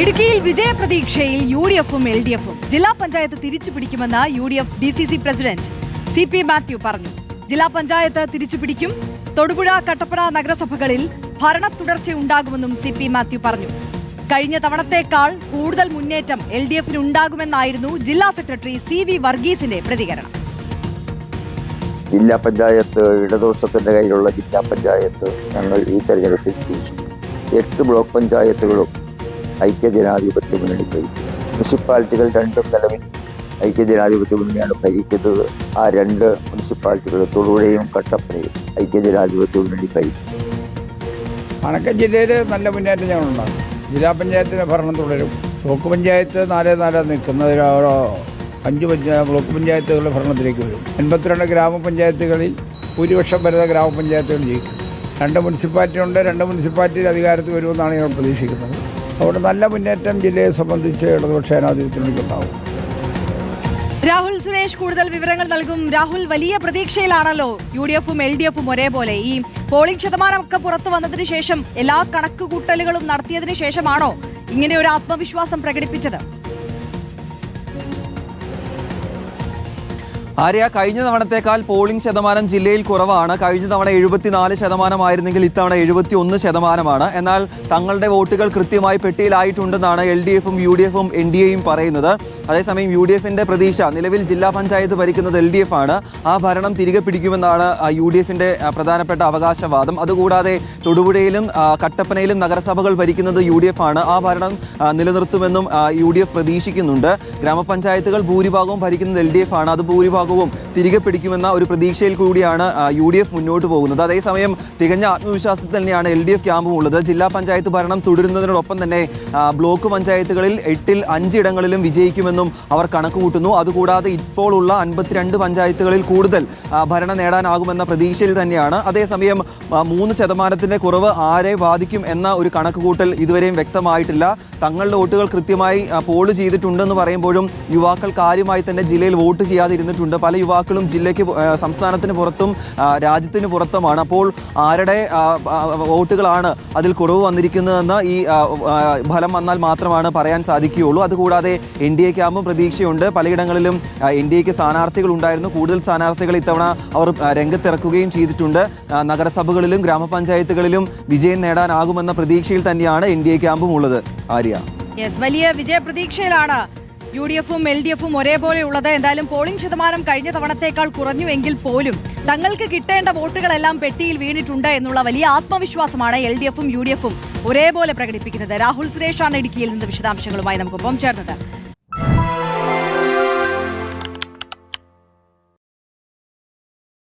ഇടുക്കിയിൽ വിജയപ്രതീക്ഷയിൽ U D എഫും എൽ ഡി എഫും ജില്ലാ പഞ്ചായത്ത് തിരിച്ചു പിടിക്കുമെന്ന് U D F D C C president C P Mathew പറഞ്ഞു. ജില്ലാ പഞ്ചായത്ത് തിരിച്ചു പിടിക്കും തൊടുപുഴ കട്ടപ്പന നഗരസഭകളിൽ ഭരണ തുടർച്ചയുണ്ടാകുമെന്നും സി പി മാത്യു പറഞ്ഞു. കഴിഞ്ഞ തവണത്തേക്കാൾ കൂടുതൽ മുന്നേറ്റം എൽ ഡി എഫിന് ഉണ്ടാകുമെന്നായിരുന്നു ജില്ലാ സെക്രട്ടറി സി വി വർഗീസിന്റെ പ്രതികരണം. ജില്ലാ പഞ്ചായത്ത് ഇടതുപക്ഷത്തിന്റെ കയ്യിലുള്ള ജില്ലാ പഞ്ചായത്ത് ഞങ്ങൾ ഈ തെരഞ്ഞെടുപ്പിൽ എട്ട് ബ്ലോക്ക് പഞ്ചായത്തുകളും ഐക്യജനാധിപത്യ മുന്നണി ഭരിക്കും മുനിസിപ്പാലിറ്റികൾ രണ്ടും നിലവിൽ ഐക്യജനാധിപത്യ മുന്നണിയാണ് ഭരിക്കുന്നത്. ആ രണ്ട് മുനിസിപ്പാലിറ്റികൾ തൊടുപുഴയും കട്ടപ്പനയും ഐക്യജനാധിപത്യ മുന്നണി ഭരിക്കും വടക്കൻ ജില്ലയിൽ നല്ല മുന്നേറ്റം ഞങ്ങളുണ്ടാകും. ജില്ലാ പഞ്ചായത്തിന്റെ ഭരണം തുടരും. ബ്ലോക്ക് പഞ്ചായത്ത് നാല് നാല് നിൽക്കുന്നത് അഞ്ച് പഞ്ചായത്ത് ബ്ലോക്ക് പഞ്ചായത്തുകളുടെ ഭരണത്തിലേക്ക് വരും. എൺപത്തിരണ്ട് ഗ്രാമപഞ്ചായത്തുകളിൽ ഭൂരിപക്ഷം വരുന്ന ഗ്രാമപഞ്ചായത്തുകൾ ജയിക്കും. രണ്ട് മുനിസിപ്പാലിറ്റി ഉണ്ട്. രണ്ട് മുനിസിപ്പാലിറ്റിയിൽ അധികാരത്തിൽ വരുമെന്നാണ് ഞങ്ങൾ പ്രതീക്ഷിക്കുന്നത്. അതുകൊണ്ട് നല്ല മുന്നേറ്റം ജില്ലയെ സംബന്ധിച്ച് ഇടതുപക്ഷ ജനാധിപത്യത്തിനുണ്ടാവും രാഹുൽ സുരേഷ് കൂടുതൽ വിവരങ്ങൾ നൽകും. രാഹുൽ വലിയ പ്രതീക്ഷയിലാണല്ലോ യു ഡി എഫും എൽ ഡി എഫും ഒരേപോലെ. ഈ പോളിംഗ് ശതമാനമൊക്കെ പുറത്തു വന്നതിന് ശേഷം എല്ലാ കണക്കുകൂട്ടലുകളും നടത്തിയതിനു ശേഷമാണോ ഇങ്ങനെ ഒരു ആത്മവിശ്വാസം പ്രകടിപ്പിച്ചത്? ആര്യ കഴിഞ്ഞ തവണത്തേക്കാൾ പോളിംഗ് ശതമാനം ജില്ലയിൽ കുറവാണ്. കഴിഞ്ഞ തവണ എഴുപത്തിനാല് ശതമാനമായിരുന്നെങ്കിൽ ഇത്തവണ എഴുപത്തി ഒന്ന് ശതമാനമാണ്. എന്നാൽ തങ്ങളുടെ വോട്ടുകൾ കൃത്യമായി പെട്ടിയിലായിട്ടുണ്ടെന്നാണ് എൽ ഡി എഫും യു ഡി എഫും എൻ ഡി എയും പറയുന്നത്. അതേസമയം യു ഡി എഫിന്റെ പ്രതീക്ഷ നിലവിൽ ജില്ലാ പഞ്ചായത്ത് ഭരിക്കുന്നത് എൽ ഡി എഫ് ആണ് ആ ഭരണം തിരികെ പിടിക്കുമെന്നാണ് യു ഡി എഫിന്റെ പ്രധാനപ്പെട്ട അവകാശവാദം. അതുകൂടാതെ തൊടുപുഴയിലും കട്ടപ്പനയിലും നഗരസഭകൾ ഭരിക്കുന്നത് യു ഡി എഫ് ആണ് ആ ഭരണം നിലനിർത്തുമെന്നും യു ഡി എഫ് പ്രതീക്ഷിക്കുന്നുണ്ട്. ഗ്രാമപഞ്ചായത്തുകൾ ഭൂരിഭാഗവും ഭരിക്കുന്നത് എൽ ഡി എഫ് ആണ് അത് ഭൂരിഭാഗവും തിരികെ പിടിക്കുമെന്ന ഒരു പ്രതീക്ഷയിൽ കൂടിയാണ് യു ഡി എഫ് മുന്നോട്ട് പോകുന്നത്. അതേസമയം തികഞ്ഞ ആത്മവിശ്വാസത്തിൽ തന്നെയാണ് എൽ ഡി എഫ് ക്യാമ്പും ഉള്ളത്. ജില്ലാ പഞ്ചായത്ത് ഭരണം തുടരുന്നതിനോടൊപ്പം തന്നെ ബ്ലോക്ക് പഞ്ചായത്തുകളിൽ എട്ടിൽ അഞ്ചിടങ്ങളിലും വിജയിക്കുമെന്നും അവർ കണക്കുകൂട്ടുന്നു. അതുകൂടാതെ ഇപ്പോൾ ഉള്ള അൻപത്തിരണ്ട് പഞ്ചായത്തുകളിൽ കൂടുതൽ ഭരണം നേടാനാകുമെന്ന പ്രതീക്ഷയിൽ തന്നെയാണ്. അതേസമയം മൂന്ന് ശതമാനത്തിന്റെ കുറവ് ആരെ ബാധിക്കും എന്ന ഒരു കണക്കുകൂട്ടൽ ഇതുവരെയും വ്യക്തമായിട്ടില്ല. തങ്ങളുടെ വോട്ടുകൾ കൃത്യമായി പോൾ ചെയ്തിട്ടുണ്ടെന്ന് പറയുമ്പോഴും യുവാക്കൾ കാര്യമായി തന്നെ ജില്ലയിൽ വോട്ട് ചെയ്യാതിരുന്നിട്ടുണ്ട്. പല യുവാക്കളും ജില്ലയ്ക്ക് സംസ്ഥാനത്തിന് പുറത്തും രാജ്യത്തിന് പുറത്തുമാണ്. അപ്പോൾ ആരുടെ വോട്ടുകളാണ് അതിൽ കുറവ് വന്നിരിക്കുന്നതെന്ന് ഈ ഫലം വന്നാൽ മാത്രമാണ് പറയാൻ സാധിക്കുകയുള്ളൂ. അതുകൂടാതെ എൻ ഡി എ പ്രതീക്ഷയുണ്ട്. പലയിടങ്ങളിലും എൻ ഡി എക്ക് സ്ഥാനാർത്ഥികൾ ഉണ്ടായിരുന്നു. കൂടുതൽ സ്ഥാനാർത്ഥികൾ ഇത്തവണ അവർ രംഗത്തിറക്കുകയും ചെയ്തിട്ടുണ്ട്. നഗരസഭകളിലും ഗ്രാമപഞ്ചായത്തുകളിലും വിജയം നേടാനാകുമെന്ന പ്രതീക്ഷയിൽ തന്നെയാണ് എൻ ഡി എ ക്യാമ്പും ഉള്ളത്. ആര്യ. വലിയ വിജയ വിജയപ്രതീക്ഷയിലാണ് യു ഡി എഫും എൽ ഡി എഫും ഒരേപോലെ ഉള്ളത് എന്തായാലും പോളിംഗ് ശതമാനം കഴിഞ്ഞ തവണത്തേക്കാൾ കുറഞ്ഞുവെങ്കിൽ പോലും തങ്ങൾക്ക് കിട്ടേണ്ട വോട്ടുകളെല്ലാം പെട്ടിയിൽ വീണിട്ടുണ്ട് എന്നുള്ള വലിയ ആത്മവിശ്വാസമാണ് എൽ ഡി എഫും യു ഡി എഫും ഒരേപോലെ പ്രകടിപ്പിക്കുന്നത്. രാഹുൽ സുരേഷാണ് ഇടുക്കിയിൽ നിന്ന് വിശദാംശങ്ങളുമായി. നമുക്കൊപ്പം ചേർന്നത്